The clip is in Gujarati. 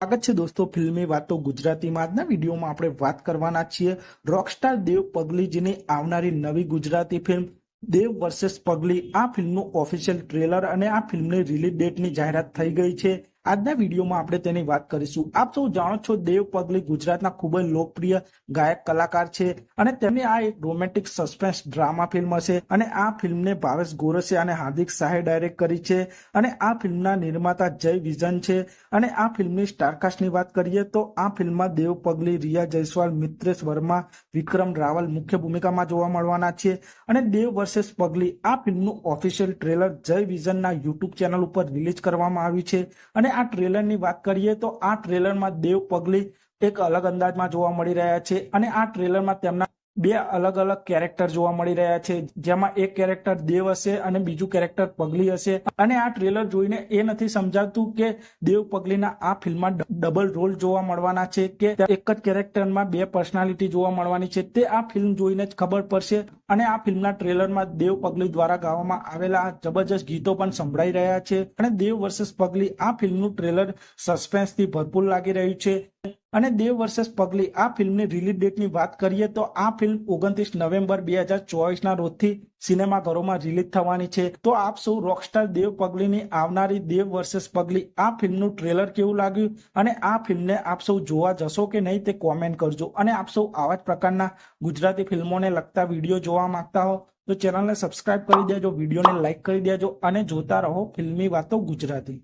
સ્વાગત છે દોસ્તો ફિલ્મી વાતો ગુજરાતીમાં. આજના વિડીયોમાં આપણે વાત કરવાના છીએ રોકસ્ટાર દેવ પગલીજીની આવનારી નવી ગુજરાતી ફિલ્મ દેવ વર્સેસ પગલી. આ ફિલ્મનું ઓફિશિયલ ટ્રેલર અને આ ફિલ્મની રિલીઝ ડેટની જાહેરાત થઈ ગઈ છે. આજના વિડીયોમાં આપણે તેની વાત કરીશું. આપ સૌ જાણો છો દેવ પગલી ગુજરાતના ખૂબ જ લોકપ્રિય ગાયક કલાકાર છે અને તેમની આ એક રોમેન્ટિક સસ્પેન્સ ડ્રામા ફિલ્મ હશે અને આ ફિલ્મને ભાવેશ ગોરસે અને હાર્દિક શાહે ડાયરેક્ટ કરી છે અને આ ફિલ્મના નિર્માતા જય વિઝન છે અને આ ફિલ્મની સ્ટારકાસ્ટની વાત કરીએ તો આ ફિલ્મમાં દેવ પગલી, રિયા જયસ્વાલ, મિત્રેશ વર્મા, વિક્રમ રાવલ મુખ્ય ભૂમિકામાં જોવા મળવાના છે અને દેવ વર્સેસ પગલી આ ફિલ્મનું ઓફિશિયલ ટ્રેલર જય વિઝનના યુટ્યુબ ચેનલ ઉપર રિલીઝ કરવામાં આવ્યું છે અને આ ટ્રેલરની વાત કરીએ તો આ ટ્રેલરમાં દેવ પગલી એક અલગ અંદાજમાં જોવા મળી રહ્યા છે અને આ ટ્રેલરમાં તેમના બે અલગ અલગ કેરેક્ટર જોવા મળી રહ્યા છે. જેમાં એક કેરેક્ટર દેવ હશે અને બીજું કેરેક્ટર પગલી હશે. અને આ ટ્રેલર જોઈને એ નથી સમજાતું કે દેવ પગલીના આ ફિલ્મમાં ડબલ રોલ જોવા મળવાના છે કે એક જ કેરેક્ટરમાં બે પર્સનાલિટી જોવા મળવાની છે. તે આ ફિલ્મ જોઈને જ ખબર પડશે અને આ ફિલ્મના ટ્રેલરમાં દેવ પગલી દ્વારા ગાવામાં આવેલા જબરજસ્ત ગીતો પણ સંભળાઈ રહ્યા છે. અને દેવ વર્સેસ પગલી આ ફિલ્મનું ટ્રેલર સસ્પેન્સથી ભરપૂર લાગી રહ્યું છે. અને દેવ વર્સેસ પગલી. આ ફિલ્મની રિલીઝ ડેટની વાત કરીએ તો આ ફિલ્મ ઓગણત્રીસ નવેમ્બર બે હજાર ચોવીસના રોજથી સિનેમાઘરોમાં રિલીઝ થવાની છે. તો આપ સૌ રોકસ્ટાર દેવ પગલીની આવનારી દેવ વર્સેસ પગલી, આ ફિલ્મનું ટ્રેલર કેવું લાગ્યું? અને આ ફિલ્મને આપ સૌ જોવા જશો કે નહીં તે કોમેન્ટ કરજો. અને આપ સૌ આવા જ પ્રકારના ગુજરાતી ફિલ્મોને લગતા વીડિયો જોવા માંગતા હો, તો ચેનલને સબસ્ક્રાઇબ કરી દેજો, વિડીયોને લાઇક કરી દેજો અને જોતા રહો ફિલ્મી વાતો ગુજરાતી.